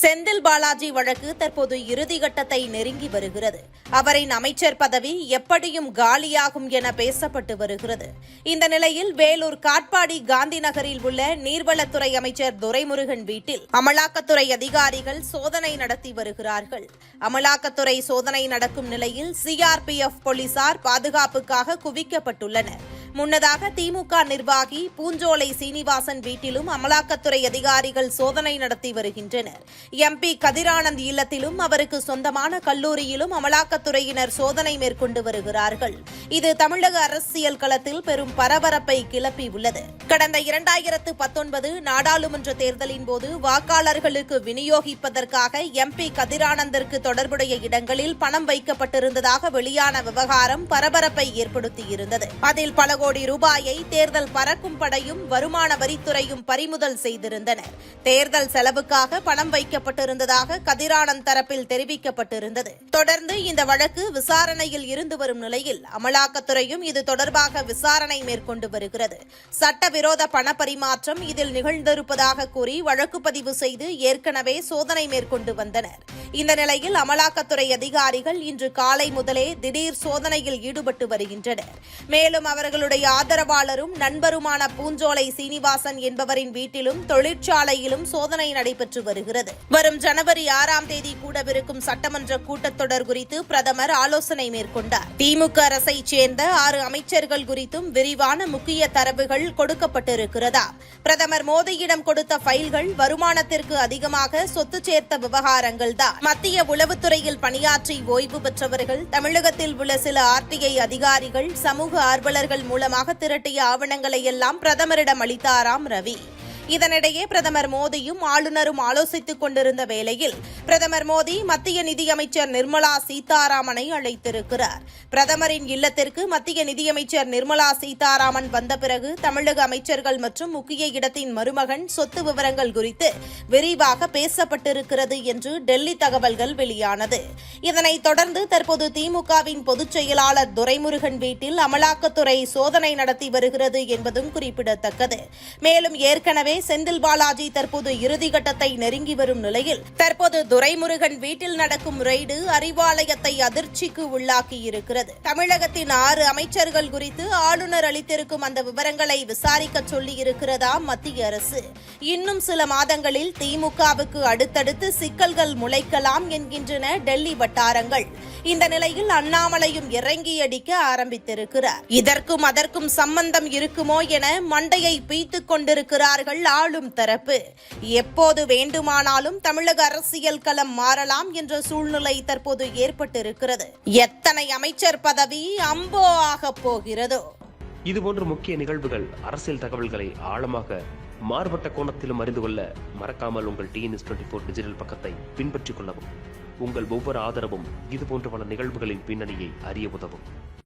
செந்தில் பாலாஜி வழக்கு தற்போது இறுதிகட்டத்தை நெருங்கி வருகிறது. அவரின் அமைச்சர் பதவி எப்படியும் காலியாகும் என பேசப்பட்டு வருகிறது. இந்த நிலையில் வேலூர் காட்பாடி காந்தி நகரில் உள்ள நீர்வளத்துறை அமைச்சர் துரைமுருகன் வீட்டில் அமலாக்கத்துறை அதிகாரிகள் சோதனை நடத்தி வருகிறார்கள். அமலாக்கத்துறை சோதனை நடக்கும் நிலையில் சிஆர்பிஎஃப் போலீசார் பாதுகாப்புக்காக குவிக்கப்பட்டுள்ளனர். முன்னதாக திமுக நிர்வாகி பூஞ்சோலை சீனிவாசன் வீட்டிலும் அமலாக்கத்துறை அதிகாரிகள் சோதனை நடத்தி வருகின்றனர். எம்பி கதிரானந்த் இல்லத்திலும் அவருக்கு சொந்தமான கல்லூரியிலும் அமலாக்கத்துறையினர் சோதனை மேற்கொண்டு வருகிறார்கள். இது தமிழக அரசியல் களத்தில் பெரும் பரபரப்பை கிளப்பியுள்ளது கடந்த இரண்டாயிரத்து பத்தொன்பது நாடாளுமன்ற தேர்தலின் போது வாக்காளர்களுக்கு விநியோகிப்பதற்காக எம்பி கதிரானந்திற்கு தொடர்புடைய இடங்களில் பணம் வைக்கப்பட்டிருந்ததாக வெளியான விவகாரம் பரபரப்பை ஏற்படுத்தியிருந்தது. அதில் பல கோடி ரூபாயை தேர்தல் பறக்கும் படையும் வருமான வரித்துறையும் பறிமுதல் செய்திருந்தனர். தேர்தல் செலவுக்காக பணம் வைக்கப்பட்டிருந்ததாக கதிரானந்த் தரப்பில் தெரிவிக்கப்பட்டிருந்தது. தொடர்ந்து இந்த வழக்கு விசாரணையில் இருந்து வரும் நிலையில் அமலாக்கத்துறையும் இது தொடர்பாக விசாரணை மேற்கொண்டு வருகிறது. சட்டவிரோத பண பரிமாற்றம் இதில் நிகழ்ந்திருப்பதாக கூறி வழக்கு பதிவு செய்து ஏற்கனவே சோதனை மேற்கொண்டு வந்தனர். இந்த நிலையில் அமலாக்கத்துறை அதிகாரிகள் இன்று காலை முதலே திடீர் சோதனையில் ஈடுபட்டு வருகின்றனர். மேலும் அவருடைய ஆதரவாளரும் நண்பருமான பூஞ்சோலை சீனிவாசன் என்பவரின் வீட்டிலும் தொழிற்சாலையிலும் சோதனை நடைபெற்று வருகிறது. வரும் ஜனவரி ஆறாம் தேதி கூடவிருக்கும் சட்டமன்ற கூட்டத்தொடர் குறித்து பிரதமர் ஆலோசனை மேற்கொண்டார். திமுக அரசைச் சேர்ந்த ஆறு அமைச்சர்கள் குறித்தும் விரிவான முக்கிய தரவுகள் கொடுக்கப்பட்டிருக்கிறதா. பிரதமர் மோடியிடம் கொடுத்த ஃபைல்கள் வருமானத்திற்கு அதிகமாக சொத்து சேர்த்த விவகாரங்கள் தான் மத்திய உளவுத்துறையில் பணியாற்றி ஓய்வு பெற்றவர்கள் தமிழகத்தில் உள்ள சில ஆர்டிஐ அதிகாரிகள் சமூக ஆர்வலர்கள் மூலமாக திரட்டிய ஆவணங்களை எல்லாம் பிரதமரிடம் அளித்தாராம் ரவி. இதனிடையே பிரதமர் மோடியும் ஆளுநரும் ஆலோசித்துக் கொண்டிருந்த வேளையில் பிரதமர் மோடி மத்திய நிதியமைச்சர் நிர்மலா சீதாராமனை அழைத்திருக்கிறார். பிரதமரின் இல்லத்திற்கு மத்திய நிதியமைச்சர் நிர்மலா சீதாராமன் வந்த பிறகு தமிழக அமைச்சர்கள் மற்றும் முக்கிய இடத்தின் மருமகன் சொத்து விவரங்கள் குறித்து விரிவாக பேசப்பட்டிருக்கிறது என்று டெல்லி தகவல்கள் வெளியானது. இதனைத் தொடர்ந்து தற்போது திமுகவின் பொதுச் செயலாளர் துரைமுருகன் வீட்டில் அமலாக்கத்துறை சோதனை நடத்தி வருகிறது என்பதும் குறிப்பிடத்தக்கது. மேலும் ஏற்கனவே செந்தில் பாலாஜி தற்போது இறுதிக்கட்டத்தை நெருங்கி வரும் நிலையில். தற்போது துரைமுருகன் வீட்டில் நடக்கும் ரெய்டு அறிவாலயத்தை அதிர்ச்சிக்கு உள்ளாக்கி இருக்கிறது தமிழகத்தின் ஆறு அமைச்சர்கள் குறித்து ஆளுநர் அளித்திருக்கும் அந்த விவரங்களை விசாரிக்க சொல்லியிருக்கிறதா மத்திய அரசு. இன்னும் சில மாதங்களில் திமுகவுக்கு அடுத்தடுத்து சிக்கல்கள் முளைக்கலாம் என்கின்றன டெல்லி வட்டாரங்கள். இந்த நிலையில் அண்ணாமலையும் இறங்கி அடிக்க ஆரம்பித்திருக்கிறார். இதற்கும் அதற்கும் சம்பந்தம் இருக்குமோ என மண்டையை பீத்துக் கொண்டிருக்கிறார்கள் ஆளும் தரப்பு. எப்போது வேண்டுமானாலும் தமிழக அரசியல் களம் மாறலாம் என்ற சூழ்நிலை தற்போது ஏற்பட்டிருக்கிறது. எத்தனை அமைச்சர் பதவி அம்போ ஆகப் போகிறதோ? இதுபோன்ற முக்கிய நிகழ்வுகள் அரசியல் தகவல்களை ஆழமாக மாறுபட்ட கோணத்திலும் அறிந்து கொள்ள மறக்காமல் உங்கள் டிஎன்எஸ் டுவெண்ட்டி ஃபோர் டிஜிட்டல் பக்கத்தை பின்பற்றிக் கொள்ளவும். உங்கள் ஒவ்வொரு ஆதரவும் இதுபோன்ற பல நிகழ்வுகளின் பின்னணியை அறிய உதவும்.